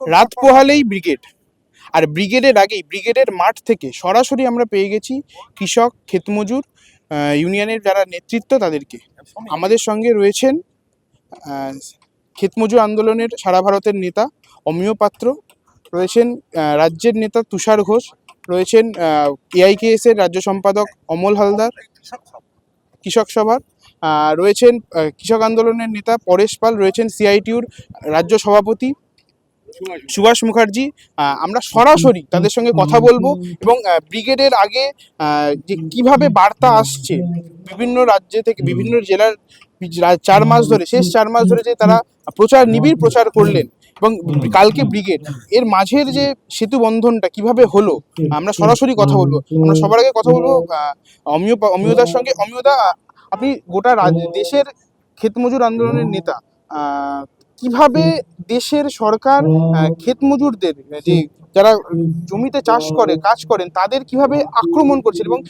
রাত পোহালেই ব্রিগেড। আর ব্রিগেডের আগেই, ব্রিগেডের মাঠ থেকে সরাসরি আমরা পেয়ে গেছি কৃষক, ক্ষেতমজুর ইউনিয়নের যারা নেতৃত্ব তাদেরকে। আমাদের সঙ্গে রয়েছেন ক্ষেতমজুর আন্দোলনের সারা ভারতের নেতা অমিয় পাত্র, রয়েছেন রাজ্যের নেতা তুষার ঘোষ, রয়েছেন এআইকেএস এর রাজ্য সম্পাদক অমল হালদার, কৃষক সভার রয়েছেন কৃষক আন্দোলনের নেতা পরেশ পাল, রয়েছেন, সিআইটিউর রাজ্য সভাপতি সুভাষ মুখার্জি আমরা সরাসরি তাদের সঙ্গে কথা বলব এবং ব্রিগেডের আগে যে কীভাবে বার্তা আসছে বিভিন্ন রাজ্য থেকে, বিভিন্ন জেলার চার মাস ধরে, শেষ চার মাস ধরে যে তারা প্রচার, নিবিড় প্রচার করলেন এবং কালকে ব্রিগেড, এর মাঝের যে সেতু বন্ধনটা কীভাবে হলো, আমরা সরাসরি কথা বলব। আমরা সবার আগে কথা বলব অমিয়, অমিয়দার সঙ্গে। অমিয়দা আপনি গোটা দেশের ক্ষেতমজুর আন্দোলনের নেতা কীভাবে দেশের সরকার আহ, ক্ষেতমজুরদের যে যারা জমিতে চাষ করে কাজ করেন তাদের কীভাবে আক্রমণ করছেন এবং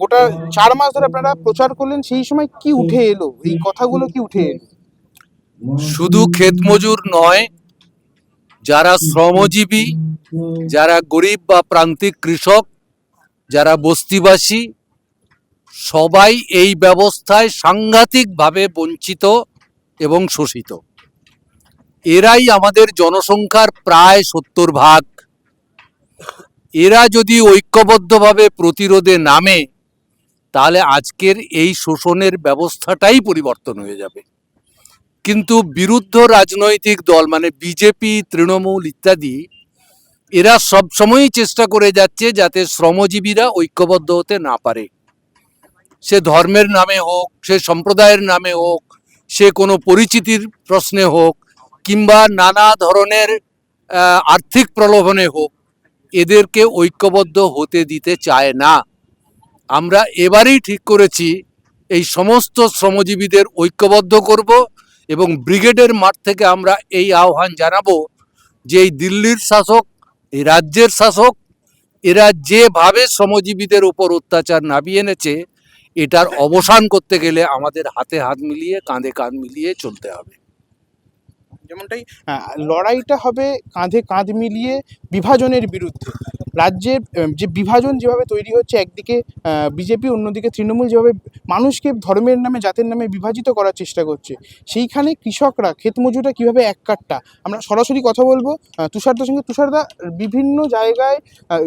গোটা চার মাস ধরে আপনারা প্রচার করলেন সেই সময় কি উঠে এলো? এই কথাগুলো কি উঠে এলো? শুধু ক্ষেত মজুর নয় যারা শ্রমজীবী যারা গরিব বা প্রান্তিক কৃষক যারা বস্তিবাসী সবাই এই ব্যবস্থায় সাংঘাতিকভাবে বঞ্চিত এবং শোষিত। এরাই আমাদের জনসংখ্যার প্রায় সত্তর ভাগ। এরা যদি ঐক্যবদ্ধভাবে প্রতিরোধে নামে, তাহলে আজকের এই শোষণের ব্যবস্থাটাই পরিবর্তন হয়ে যাবে। কিন্তু বিরুদ্ধ রাজনৈতিক দল মানে বিজেপি, তৃণমূল ইত্যাদি, এরা সবসময়ই চেষ্টা করে যাচ্ছে যাতে শ্রমজীবীরা ঐক্যবদ্ধ হতে না পারে। সে ধর্মের নামে হোক, সে সম্প্রদায়ের নামে হোক, সে কোনো পরিচিতির প্রশ্নে হোক কিংবা নানা ধরনের আর্থিক প্রলোভনে হোক, এদেরকে ঐক্যবদ্ধ হতে দিতে চায় না। আমরা এবারেই ঠিক করেছি, এই সমস্ত শ্রমজীবীদের ঐক্যবদ্ধ করব এবং ব্রিগেডের মাঠ থেকে আমরা এই আহ্বান জানাব যে এই দিল্লির শাসক, এই রাজ্যের শাসক, এরা যেভাবে শ্রমজীবীদের উপর অত্যাচার নামিয়ে এনেছে, এটার অবসান করতে গেলে আমাদের হাতে হাত মিলিয়ে, কাঁধে কাঁধ মিলিয়ে চলতে হবে। যেমনটাই আহ, লড়াইটা হবে কাঁধে কাঁধ মিলিয়ে বিভাজনের বিরুদ্ধে। রাজ্যের যে বিভাজন যেভাবে তৈরি হচ্ছে একদিকে বিজেপি অন্যদিকে তৃণমূল যেভাবে মানুষকে ধর্মের নামে জাতের নামে বিভাজিত করার চেষ্টা করছে সেইখানে কৃষকরা ক্ষেতমজুররা কীভাবে এক কাটটা আমরা সরাসরি কথা বলব তুষারদার সঙ্গে তুষারদা বিভিন্ন জায়গায়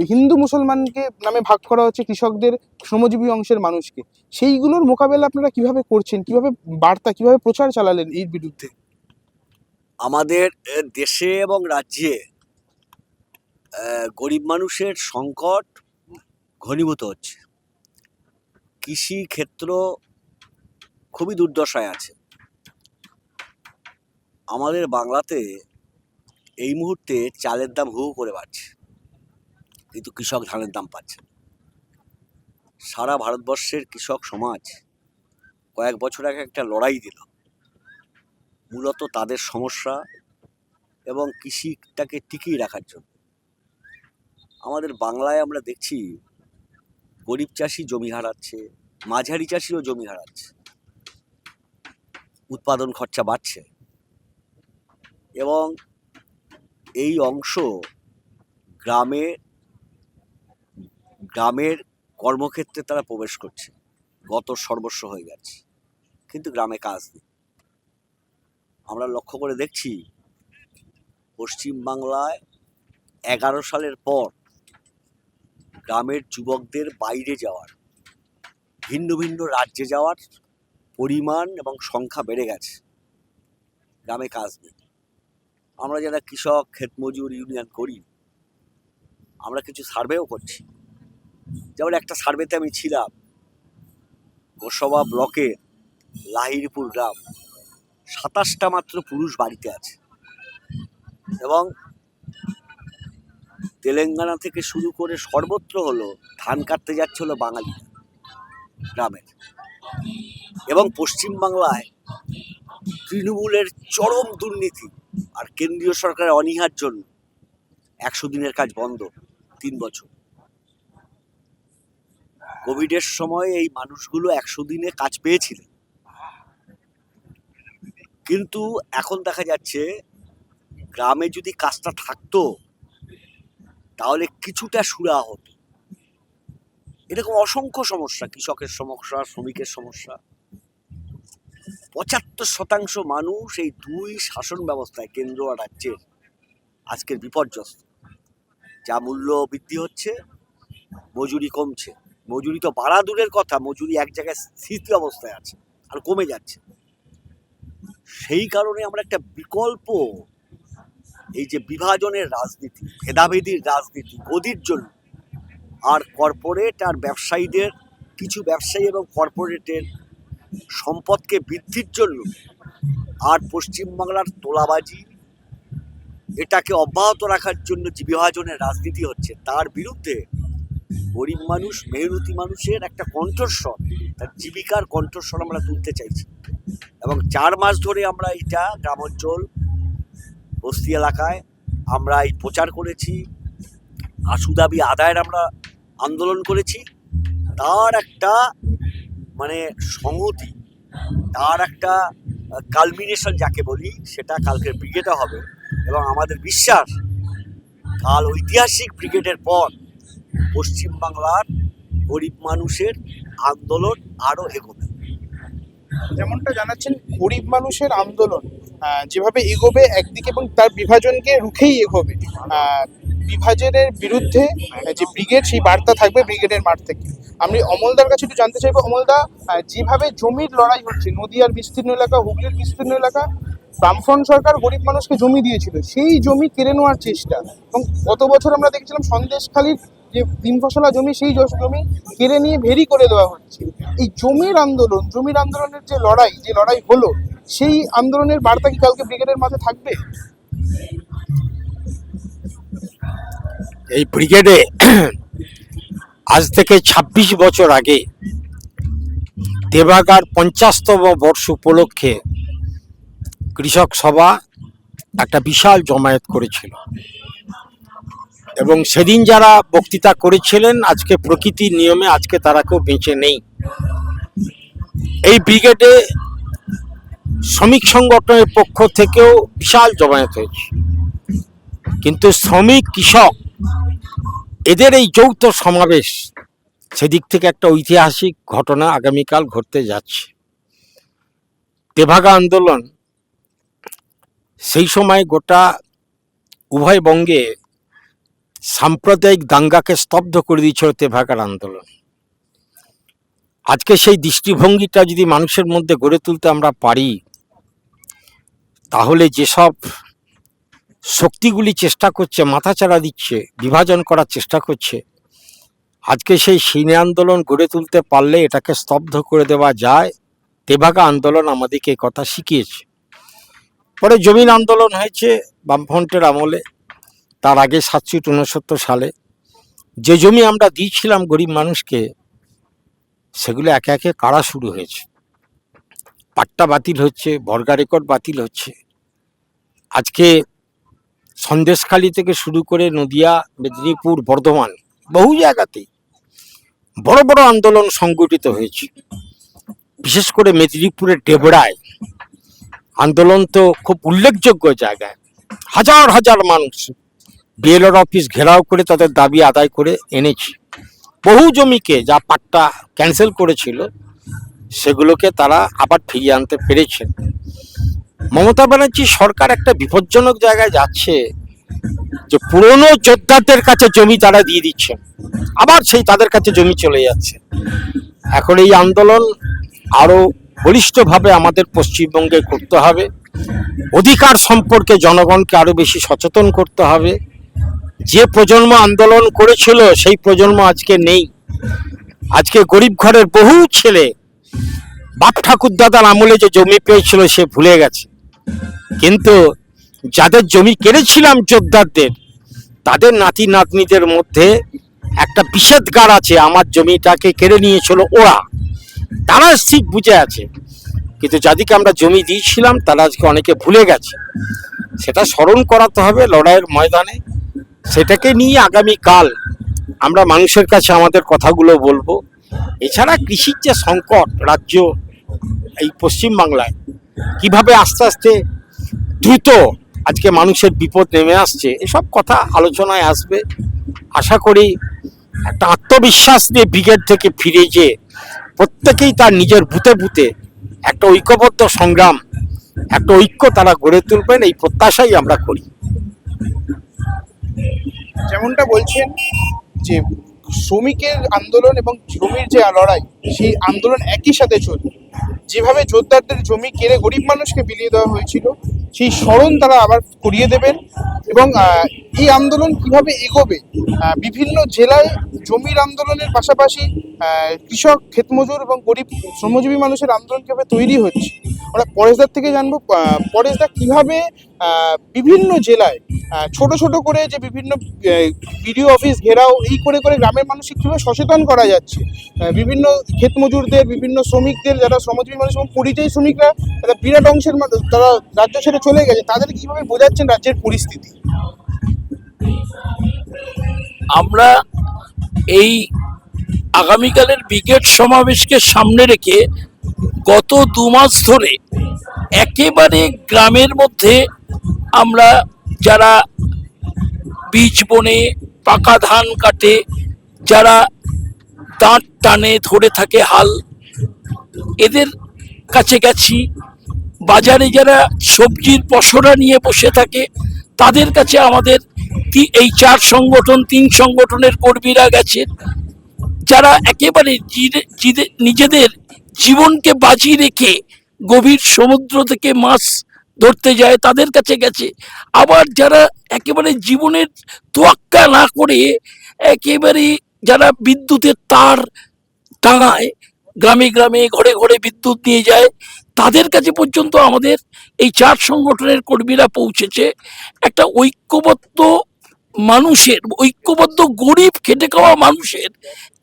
হিন্দু মুসলমানকে নামে ভাগ করা হচ্ছে কৃষকদের শ্রমজীবী অংশের মানুষকে। সেইগুলোর মোকাবেলা আপনারা কীভাবে করছেন? কীভাবে বার্তা কীভাবে প্রচার চালালেন এর বিরুদ্ধে? আমাদের দেশে এবং রাজ্যে গরিব মানুষের সংকট ঘনীভূত হচ্ছে। কৃষি ক্ষেত্র খুবই দুর্দশায় আছে। আমাদের বাংলাতে এই মুহূর্তে চালের দাম হু করে বাড়ছে, কিন্তু কৃষক ধানের দাম পাচ্ছে সারা ভারতবর্ষের কৃষক সমাজ কয়েক বছর আগে একটা লড়াই দিল। মূলত তাদের সমস্যা এবং কৃষিটাকে টিকিয়ে রাখার জন্য। আমাদের বাংলায় আমরা দেখছি, গরিব চাষি জমি হারাচ্ছে, মাঝারি চাষিও জমি হারাচ্ছে। উৎপাদন খরচা বাড়ছে। এবং এই অংশ গ্রামে, গ্রামের কর্মক্ষেত্রে তারা প্রবেশ করছে। গত সর্বস্ব হয়ে গেছে। কিন্তু গ্রামে কাজ নেই। আমরা লক্ষ্য করে দেখছি পশ্চিমবাংলায় এগারো সালের পর গ্রামের যুবকদের বাইরে যাওয়ার, ভিন্ন ভিন্ন রাজ্যে যাওয়ার পরিমাণ এবং সংখ্যা বেড়ে গেছে গ্রামে কাজ নেই। আমরা যারা কৃষক ক্ষেতমজুর ইউনিয়ন করি আমরা কিছু সার্ভেও করছি। যেমন একটা সার্ভেতে আমি ছিলাম, গোসবা ব্লকের লাহিরপুর গ্রাম। সাতাশটা মাত্র পুরুষ বাড়িতে আছে। এবং তেলেঙ্গানা থেকে শুরু করে সর্বত্র হলো ধান কাটতে যাচ্ছে হলো বাঙালি গ্রামের। এবং পশ্চিমবাংলায় তৃণমূলের চরম দুর্নীতি আর কেন্দ্রীয় সরকারের অনীহার জন্য একশো দিনের কাজ বন্ধ তিন বছর। কোভিডের সময় এই মানুষগুলো একশো দিনে কাজ পেয়েছিলেন। কিন্তু এখন দেখা যাচ্ছে গ্রামে যদি কাজটা থাকতো, তাহলে কিছুটা সুরা হতো। এরকম অসংখ্য সমস্যা, কৃষকের সমস্যা, শ্রমিকের সমস্যা। পঁচাত্তর শতাংশ মানুষ এই দুই শাসন ব্যবস্থায় কেন্দ্র আর রাজ্যের আজকের বিপর্যস্ত। যা মূল্য বৃদ্ধি হচ্ছে, মজুরি কমছে। মজুরি তো বাড়া দূরের কথা, মজুরি এক জায়গায় স্থিতি অবস্থায় আছে, আর কমে যাচ্ছে। সেই কারণে আমরা একটা বিকল্প, এই যে বিভাজনের রাজনীতি, ভেদাভেদির রাজনীতি, গদির জন্য। আর কর্পোরেট আর ব্যবসায়ীদের, কিছু ব্যবসায়ী এবং কর্পোরেটের সম্পদকে বৃদ্ধির জন্য আর পশ্চিমবাংলার তোলাবাজি, এটাকে অব্যাহত রাখার জন্য যে বিভাজনের রাজনীতি হচ্ছে, তার বিরুদ্ধে গরিব মানুষ, মেহনতি মানুষের একটা কণ্ঠস্বর, তার জীবিকার কণ্ঠস্বর আমরা তুলতে চাইছি। এবং চার মাস ধরে আমরা এটা গ্রাম অঞ্চল বস্তি এলাকায় আমরা এই প্রচার করেছি। আশু দাবি আদায়ের আমরা আন্দোলন করেছি। তার একটা মানে সংহতি, তার একটা কালমিনেশন যাকে বলি, সেটা কালকের ব্রিগেডে হবে। এবং আমাদের বিশ্বাস, কাল ঐতিহাসিক ব্রিগেডের পর পশ্চিমবাংলার গরিব মানুষের আন্দোলন আরও এগোবে। যেমনটা জানাচ্ছেন, গরিব মানুষের আন্দোলন যেভাবে এগোবে একদিকে এবং তার বিভাজনকে রুখেই এগোবে। বিভাজনের বিরুদ্ধে যে ব্রিগেড, সেই বার্তা থাকবে ব্রিগেডের মাঠ থেকে। আমি অমলদার কাছে একটু জানতে চাইব, অমলদা যেভাবে জমির লড়াই হচ্ছে, নদীয়ার বিস্তীর্ণ এলাকা, হুগলির বিস্তীর্ণ এলাকা, বামফ্রন্ট সরকার গরিব মানুষকে জমি দিয়েছিল, সেই জমি কেড়ে নেওয়ার চেষ্টা। এবং গত বছর আমরা দেখেছিলাম সন্দেশখালীর যে তিন ফসলা জমি, সেই জমি কেড়ে নিয়ে ভেরি করে দেওয়া হচ্ছে। এই জমির আন্দোলন, জমির আন্দোলনের যে লড়াই যে লড়াই হলো, সেই আন্দোলনের বার্তা কি কালকে ব্রিগেডের মাঝে থাকবে? এই ব্রিগেডে আজ থেকে ২৬ বছর আগে দেবাগার পঞ্চাশতম বর্ষ উপলক্ষে কৃষক সভা একটা বিশাল জমায়েত করেছিল। এবং সেদিন যারা বক্তৃতা করেছিলেন, আজকে প্রকৃতির নিয়মে আজকে তারা কেউ বেঁচে নেই। এই ব্রিগেডে শ্রমিক সংগঠনের পক্ষ থেকেও বিশাল জমায়েত হয়েছে। কিন্তু শ্রমিক, কৃষক, এদের এই যৌথ সমাবেশ সেদিক থেকে একটা ঐতিহাসিক ঘটনা আগামীকাল ঘটতে যাচ্ছে। তেভাগা আন্দোলন সেই সময় গোটা উভয় বঙ্গে সাম্প্রদায়িক দাঙ্গাকে স্তব্ধ করে দিয়েছিল তেভাগার আন্দোলন। আজকে সেই দৃষ্টিভঙ্গিটা যদি মানুষের মধ্যে গড়ে তুলতে আমরা পারি, তাহলে যেসব শক্তিগুলি চেষ্টা করছে, মাথাচাড়া দিচ্ছে, বিভাজন করার চেষ্টা করছে, আজকে সেই সিনে আন্দোলন গড়ে তুলতে পারলে এটাকে স্তব্ধ করে দেওয়া যায়। তেভাগা আন্দোলন আমাদেরকে কথা শিখিয়েছে। পরে জমিন আন্দোলন হয়েছে, বামফ্রন্টের আমলে তার আগে সাতষট্টি উনসত্তর সালে যে জমি আমরা দিয়েছিলাম গরিব মানুষকে, সেগুলো একে একে কাড়া শুরু হয়েছে। পাট্টা বাতিল হচ্ছে, বর্গা রেকর্ড বাতিল হচ্ছে। আজকে সন্দেশখালী থেকে শুরু করে নদিয়া, মেদিনীপুর, বর্ধমান বহু জায়গাতেই বড় বড় আন্দোলন সংগঠিত হয়েছে। বিশেষ করে মেদিনীপুরের ডেবড়ায় আন্দোলন তো খুব উল্লেখযোগ্য জায়গায়। হাজার হাজার মানুষ বিএলআর অফিস ঘেরাও করে তাদের দাবি আদায় করে এনেছে। বহু জমিকে যা পাট্টা ক্যান্সেল করেছিল, সেগুলোকে তারা আবার ফিরিয়ে আনতে পেরেছেন। মমতা ব্যানার্জি সরকার একটা বিপজ্জনক জায়গায় যাচ্ছে, যে পুরনো যোদ্ধাদের কাছে জমি তারা দিয়ে দিচ্ছেন, আবার সেই তাদের কাছে জমি চলে যাচ্ছে। এখন এই আন্দোলন আরও বলিষ্ঠভাবে আমাদের পশ্চিমবঙ্গে করতে হবে, অধিকার সম্পর্কে জনগণকে আরও বেশি সচেতন করতে হবে যে প্রজন্ম আন্দোলন করেছিল, সেই প্রজন্ম আজকে নেই। আজকে গরিব ঘরের বহু ছেলে, বাপ ঠাকুর দাদার আমলে যে জমি পেয়েছিল, সে ভুলে গেছে। কিন্তু যাদের জমি কেড়েছিলাম যোদ্ধারদের তাদের নাতি নাতনিদের মধ্যে একটা বিষেধগার আছে, আমার জমিটাকে কেড়ে নিয়েছিল ওরা। তারা ঠিক বুঝে আছে। কিন্তু যাদেরকে আমরা জমি দিয়েছিলাম, তারা আজকে অনেকে ভুলে গেছে। সেটা স্মরণ করাতে হবে লড়াইয়ের ময়দানে। সেটাকে নিয়ে আগামী কাল আমরা মানুষের কাছে আমাদের কথাগুলো বলব। এছাড়া কৃষির যে সংকট রাজ্য এই পশ্চিমবাংলায় কীভাবে আস্তে আস্তে দ্রুত আজকে মানুষের বিপদ নেমে আসছে, এসব কথা আলোচনায় আসবে। আশা করি একটা আত্মবিশ্বাস নিয়ে ব্রিগেড থেকে ফিরে যে প্রত্যেকেই তার নিজের বুতে বুতে একটা ঐক্যবদ্ধ সংগ্রাম, একটা ঐক্য তারা গড়ে তুলবেন, এই প্রত্যাশাই আমরা করি। যেমনটা বলছেন যে শ্রমিকের আন্দোলন এবং জমির যে লড়াই, সেই আন্দোলন একই সাথে চলবে। যেভাবে জোরদারদের জমি কেড়ে গরিব মানুষকে বিলিয়ে দেওয়া হয়েছিল সেই স্মরণ তারা আবার করিয়ে দেবেন এবং এই আন্দোলন কীভাবে এগোবে? বিভিন্ন জেলায় জমির আন্দোলনের পাশাপাশি কৃষক, ক্ষেতমজুর এবং গরিব, শ্রমজীবী মানুষের আন্দোলন কীভাবে তৈরি হচ্ছে? আমরা পরেশদার থেকে জানব পরেশদা কীভাবে বিভিন্ন জেলায় ছোট ছোট করে যে বিভিন্ন বিডিও অফিস ঘেরাও, এই করে করে গ্রামের মানুষকে কীভাবে সচেতন করা যাচ্ছে? বিভিন্ন ক্ষেত মজুরদের বিভিন্ন শ্রমিকদের, যারা শ্রমজীবী মানুষ এবং পরিযায়ী শ্রমিকরা, তারা বিরাট অংশের তারা রাজ্য ছেড়ে চলে গেছে, তাদের কীভাবে বোঝাচ্ছেন রাজ্যের পরিস্থিতি? আমরা এই আগামীকালের ব্রিগেড সমাবেশকে সামনে রেখে গত দু মাস ধরে একেবারে গ্রামের মধ্যে আমরা যারা বীজ বনে, পাকা ধান কাটে, যারা দাঁত টানে, ধরে থাকে হাল, এদের কাছে গেছি বাজারে যারা সবজির পসরা নিয়ে বসে থাকে, তাদের কাছে আমাদের এই চার সংগঠন, তিন সংগঠনের কর্মীরা গেছে। যারা একেবারে নিজেদের জীবনকে বাজি রেখে গভীর সমুদ্র থেকে মাছ ধরতে যায়, তাদের কাছে গেছে। আবার যারা একেবারে জীবনের তোয়াক্কা না করে একেবারে যারা বিদ্যুতের তার টাঙায়, গ্রামে গ্রামে, ঘরে ঘরে বিদ্যুৎ নিয়ে যায় তাদের কাছে পর্যন্ত আমাদের এই চার সংগঠনের কর্মীরা পৌঁছেছে। একটা ঐক্যবদ্ধ মানুষের, ঐক্যবদ্ধ গরিব, খেটে খাওয়া মানুষের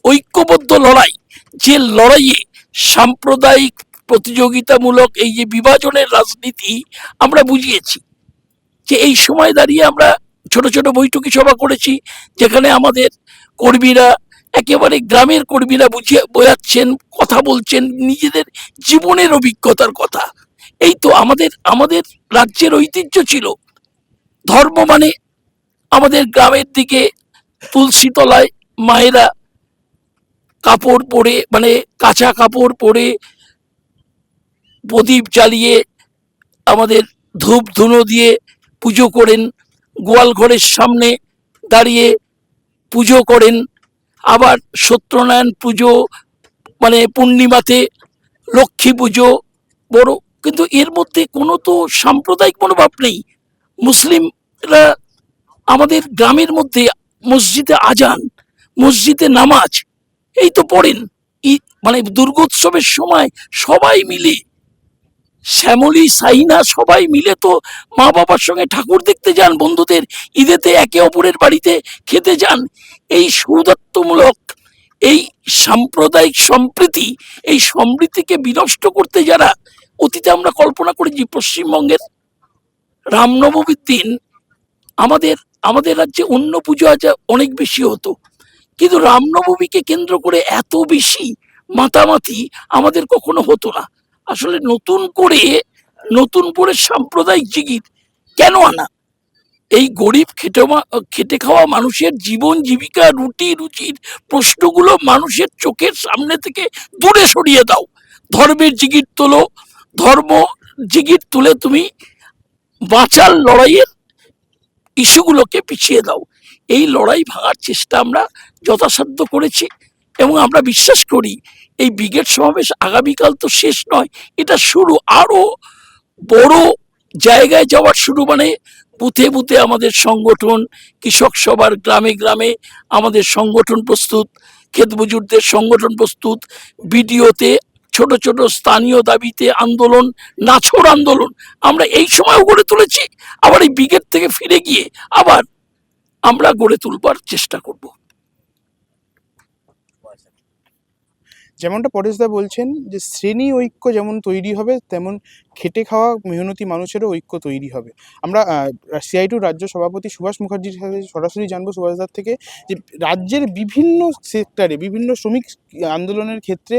ঐক্যবদ্ধ লড়াই, যে লড়াইয়ে সাম্প্রদায়িক প্রতিযোগিতামূলক এই যে বিভাজনের রাজনীতি আমরা বুঝিয়েছি, যে এই সময় দাঁড়িয়ে আমরা ছোট ছোট বৈঠকি সভা করেছি, যেখানে আমাদের কর্মীরা একেবারে গ্রামের কর্মীরা বুঝিয়ে বোঝাচ্ছেন, কথা বলছেন, নিজেদের জীবনের অভিজ্ঞতার কথা। এই তো আমাদের আমাদের রাজ্যের ঐতিহ্য ছিল। ধর্ম মানে আমাদের গ্রামের দিকে তুলসী তলায় মায়েরা কাপড় পরে মানে কাঁচা কাপড় পরে প্রদীপ জ্বালিয়ে আমাদের ধূপ ধুনো দিয়ে পুজো করেন। গোয়াল ঘরের সামনে দাঁড়িয়ে পুজো করেন। আবার সত্যনারায়ণ পুজো মানে পূর্ণিমাতে লক্ষ্মী পুজো, বড়, কিন্তু এর মধ্যে কোনো তো সাম্প্রদায়িক মনোভাব নেই। মুসলিমরা আমাদের গ্রামের মধ্যে মসজিদে আজান, মসজিদে নামাজ, এই তো পড়েন। মানে দুর্গোৎসবের সময় সবাই মিলে, শ্যামলী সাইনা সবাই মিলে তো মা বাবার সঙ্গে ঠাকুর দেখতে যান, বন্ধুদের ঈদেতে একে অপরের বাড়িতে খেতে যান। এই সৌদত্তমূলক এই সাম্প্রদায়িক সম্প্রীতি, এই সমৃদ্ধিকে বিনষ্ট করতে যারা, অতীতে আমরা কল্পনা করেছি পশ্চিমবঙ্গের রামনবমীর দিন, আমাদের আমাদের রাজ্যে অন্য পুজো আজ অনেক বেশি হতো। কিন্তু রামনবমীকে কেন্দ্র করে এত বেশি মাতামাতি আমাদের কখনো হতো না। আসলে নতুন করে নতুন করে সাম্প্রদায়িক জিগির কেন আনা? এই গরিব খেটে খেটে খাওয়া মানুষের জীবন জীবিকা, রুটি, রুচির প্রশ্নগুলো মানুষের চোখের সামনে থেকে দূরে সরিয়ে দাও। ধর্মের জিগির তোলো, ধর্ম জিগির তুলে তুমি বাঁচার লড়াইয়ের ইস্যুগুলোকে পিছিয়ে দাও। এই লড়াই ভাঙার চেষ্টা আমরা যথাসাধ্য করেছি এবং আমরা বিশ্বাস করি এই ব্রিগেড সমাবেশ আগামীকাল তো শেষ নয়, এটা শুরু। আরও বড় জায়গায় যাওয়ার শুরু মানে বুথে বুথে আমাদের সংগঠন কৃষক সভার গ্রামে গ্রামে আমাদের সংগঠন প্রস্তুত, ক্ষেত মজুরদের সংগঠন প্রস্তুত, বিডিওতে ছোট ছোট স্থানীয় দাবিতে আন্দোলন নাছোড় আন্দোলন আমরা এই সময়ও গড়ে তুলেছি, আবার এই ব্রিগেড থেকে ফিরে গিয়ে আবার আমরা গড়ে তুলবার চেষ্টা করব। যেমনটা পরেশদা বলছেন যে, শ্রেণি ঐক্য যেমন তৈরি হবে, তেমন খেটে খাওয়া মেহনতি মানুষেরও ঐক্য তৈরি হবে। আমরা সিআইটু রাজ্য সভাপতি সুভাষ মুখার্জির সাথে সরাসরি জানব সুভাষদার থেকে যে, রাজ্যের বিভিন্ন সেক্টরে, বিভিন্ন শ্রমিক আন্দোলনের ক্ষেত্রে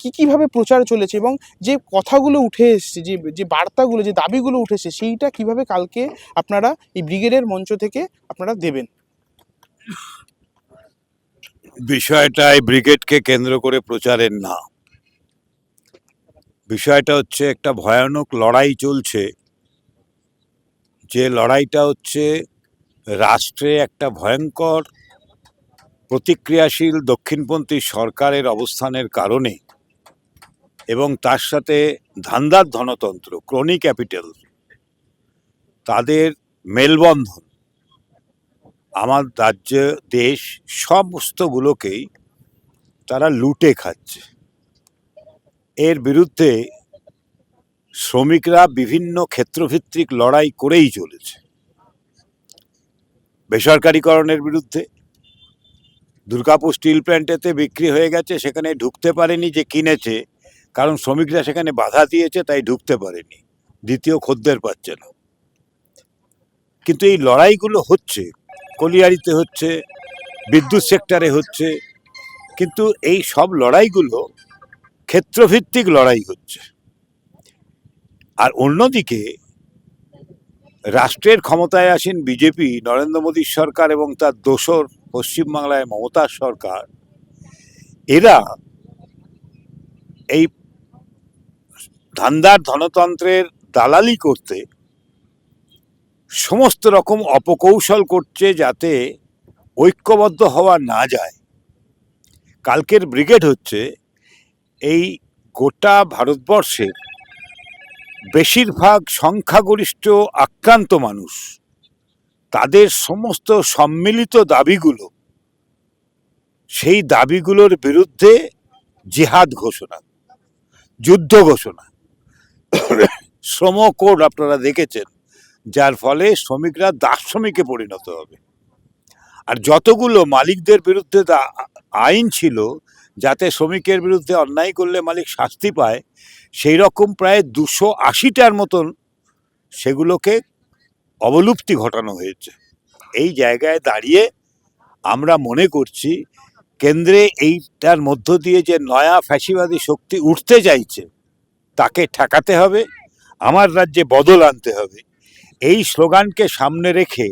কি কীভাবে প্রচার চলেছে এবং যে কথাগুলো উঠে এসছে, যে যে বার্তাগুলো, যে দাবিগুলো উঠেছে সেইটা কীভাবে কালকে আপনারা এই ব্রিগেডের মঞ্চ থেকে আপনারা দেবেন? বিষয়টা এই ব্রিগেডকে কেন্দ্র করে প্রচারের না। বিষয়টা হচ্ছে একটা ভয়ানক লড়াই চলছে। যে লড়াইটা হচ্ছে রাষ্ট্রে একটা ভয়ঙ্কর প্রতিক্রিয়াশীল দক্ষিণপন্থী সরকারের অবস্থানের কারণে এবং তার সাথে ধান্দার ধনতন্ত্র, ক্রনি ক্যাপিটাল, তাদের মেলবন্ধন আমার রাজ্য, দেশ সমস্তগুলোকেই তারা লুটে খাচ্ছে। এর বিরুদ্ধে শ্রমিকরা বিভিন্ন ক্ষেত্রভিত্তিক লড়াই করেই চলেছে। বেসরকারীকরণের বিরুদ্ধে দুর্গাপুর স্টিল প্ল্যান্টেতে বিক্রি হয়ে গেছে, সেখানে ঢুকতে পারেনি যে কিনেছে, কারণ শ্রমিকরা সেখানে বাধা দিয়েছে, তাই ঢুকতে পারেনি। দ্বিতীয় খদ্দের পাচ্ছে না। কিন্তু এই লড়াইগুলো হচ্ছে কলিয়ারিতে হচ্ছে, বিদ্যুৎ সেক্টরে হচ্ছে, কিন্তু এই সব লড়াইগুলো ক্ষেত্রভিত্তিক লড়াই হচ্ছে। আর অন্যদিকে, রাষ্ট্রের ক্ষমতায় আসেন বিজেপি, নরেন্দ্র মোদীর সরকার এবং তার দোসর পশ্চিমবাংলায় মমতার সরকার, এরা এই ধান্দার ধনতন্ত্রের দালালি করতে সমস্ত রকম অপকৌশল করছে যাতে ঐক্যবদ্ধ হওয়া না যায়। কালকের ব্রিগেড হচ্ছে এই গোটা ভারতবর্ষের বেশিরভাগ সংখ্যাগরিষ্ঠ আক্রান্ত মানুষ। তাদের সমস্ত সম্মিলিত দাবিগুলো, সেই দাবিগুলোর বিরুদ্ধে জিহাদ ঘোষণা, যুদ্ধ ঘোষণা। শ্রম কোড আপনারা দেখেছেন যার ফলে শ্রমিকরা দার্শমিকে পরিণত হবে। আর যতগুলো মালিকদের বিরুদ্ধে আইন ছিল, যাতে শ্রমিকের বিরুদ্ধে অন্যায় করলে মালিক শাস্তি পায় সেই রকম প্রায় দুশো আশিটার মতন সেগুলোকে অবলুপ্তি ঘটানো হয়েছে। এই জায়গায় দাঁড়িয়ে আমরা মনে করছি, কেন্দ্রে এইটার মধ্য দিয়ে যে নয়া ফ্যাসিবাদী শক্তি উঠতে চাইছে, তাকে ঠেকাতে হবে, আমার রাজ্যে বদল আনতে হবে। এই স্লোগানকে সামনে রেখে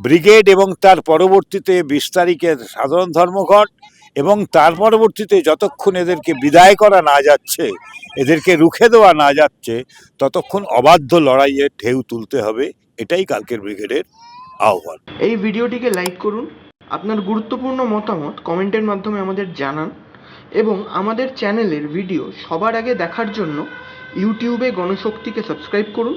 ব্রিগেড এবং তার পরবর্তীতে বিশ তারিখের সাধারণ ধর্মঘট এবং তার পরবর্তীতে যতক্ষণ এদেরকে বিদায় করা না যাচ্ছে, এদেরকে রুখে দেওয়া না যাচ্ছে, ততক্ষণ অবাধ্য লড়াইয়ের ঢেউ তুলতে হবে। এটাই কালকের ব্রিগেডের আহ্বান। এই ভিডিওটিকে লাইক করুন, আপনার গুরুত্বপূর্ণ মতামত কমেন্টের মাধ্যমে আমাদের জানান এবং আমাদের চ্যানেলের ভিডিও সবার আগে দেখার জন্য ইউটিউবে গণশক্তিকে সাবস্ক্রাইব করুন।